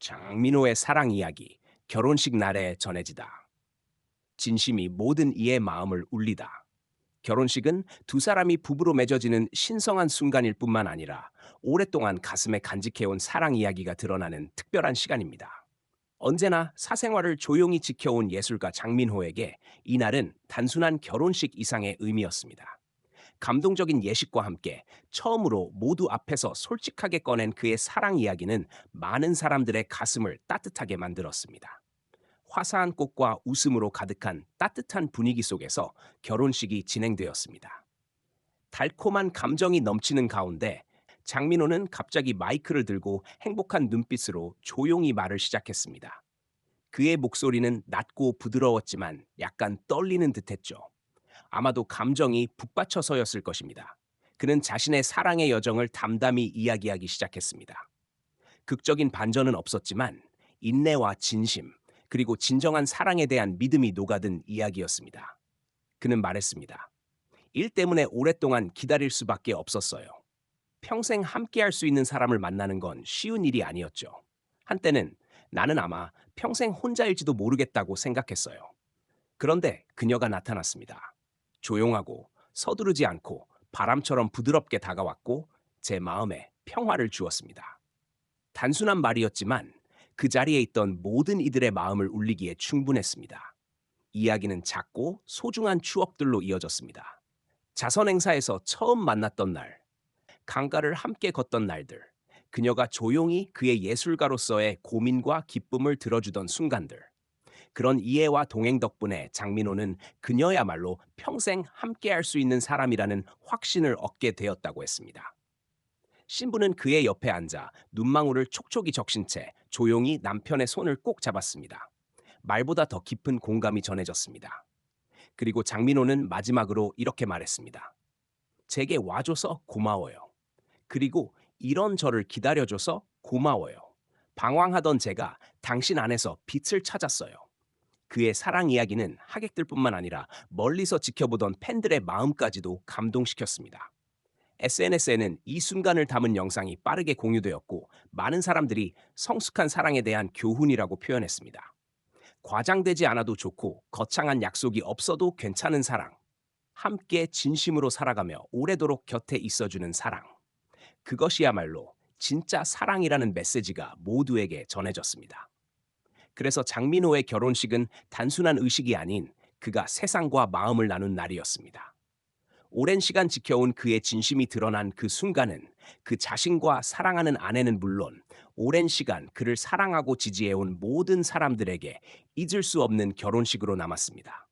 장민호의 사랑 이야기 결혼식 날에 전해지다. 진심이 모든 이의 마음을 울리다. 결혼식은 두 사람이 부부로 맺어지는 신성한 순간일 뿐만 아니라 오랫동안 가슴에 간직해온 사랑 이야기가 드러나는 특별한 시간입니다. 언제나 사생활을 조용히 지켜온 예술가 장민호에게 이날은 단순한 결혼식 이상의 의미였습니다. 감동적인 예식과 함께 처음으로 모두 앞에서 솔직하게 꺼낸 그의 사랑 이야기는 많은 사람들의 가슴을 따뜻하게 만들었습니다. 화사한 꽃과 웃음으로 가득한 따뜻한 분위기 속에서 결혼식이 진행되었습니다. 달콤한 감정이 넘치는 가운데 장민호는 갑자기 마이크를 들고 행복한 눈빛으로 조용히 말을 시작했습니다. 그의 목소리는 낮고 부드러웠지만 약간 떨리는 듯했죠. 아마도 감정이 북받쳐서였을 것입니다. 그는 자신의 사랑의 여정을 담담히 이야기하기 시작했습니다. 극적인 반전은 없었지만 인내와 진심, 그리고 진정한 사랑에 대한 믿음이 녹아든 이야기였습니다. 그는 말했습니다. 일 때문에 오랫동안 기다릴 수밖에 없었어요. 평생 함께할 수 있는 사람을 만나는 건 쉬운 일이 아니었죠. 한때는 나는 아마 평생 혼자일지도 모르겠다고 생각했어요. 그런데 그녀가 나타났습니다. 조용하고 서두르지 않고 바람처럼 부드럽게 다가왔고 제 마음에 평화를 주었습니다. 단순한 말이었지만 그 자리에 있던 모든 이들의 마음을 울리기에 충분했습니다. 이야기는 작고 소중한 추억들로 이어졌습니다. 자선 행사에서 처음 만났던 날, 강가를 함께 걷던 날들, 그녀가 조용히 그의 예술가로서의 고민과 기쁨을 들어주던 순간들. 그런 이해와 동행 덕분에 장민호는 그녀야말로 평생 함께할 수 있는 사람이라는 확신을 얻게 되었다고 했습니다. 신부는 그의 옆에 앉아 눈망울을 촉촉이 적신 채 조용히 남편의 손을 꼭 잡았습니다. 말보다 더 깊은 공감이 전해졌습니다. 그리고 장민호는 마지막으로 이렇게 말했습니다. 제게 와줘서 고마워요. 그리고 이런 저를 기다려줘서 고마워요. 방황하던 제가 당신 안에서 빛을 찾았어요. 그의 사랑 이야기는 하객들뿐만 아니라 멀리서 지켜보던 팬들의 마음까지도 감동시켰습니다. SNS에는 이 순간을 담은 영상이 빠르게 공유되었고 많은 사람들이 성숙한 사랑에 대한 교훈이라고 표현했습니다. 과장되지 않아도 좋고 거창한 약속이 없어도 괜찮은 사랑. 함께 진심으로 살아가며 오래도록 곁에 있어주는 사랑. 그것이야말로 진짜 사랑이라는 메시지가 모두에게 전해졌습니다. 그래서 장민호의 결혼식은 단순한 의식이 아닌 그가 세상과 마음을 나눈 날이었습니다. 오랜 시간 지켜온 그의 진심이 드러난 그 순간은 그 자신과 사랑하는 아내는 물론 오랜 시간 그를 사랑하고 지지해온 모든 사람들에게 잊을 수 없는 결혼식으로 남았습니다.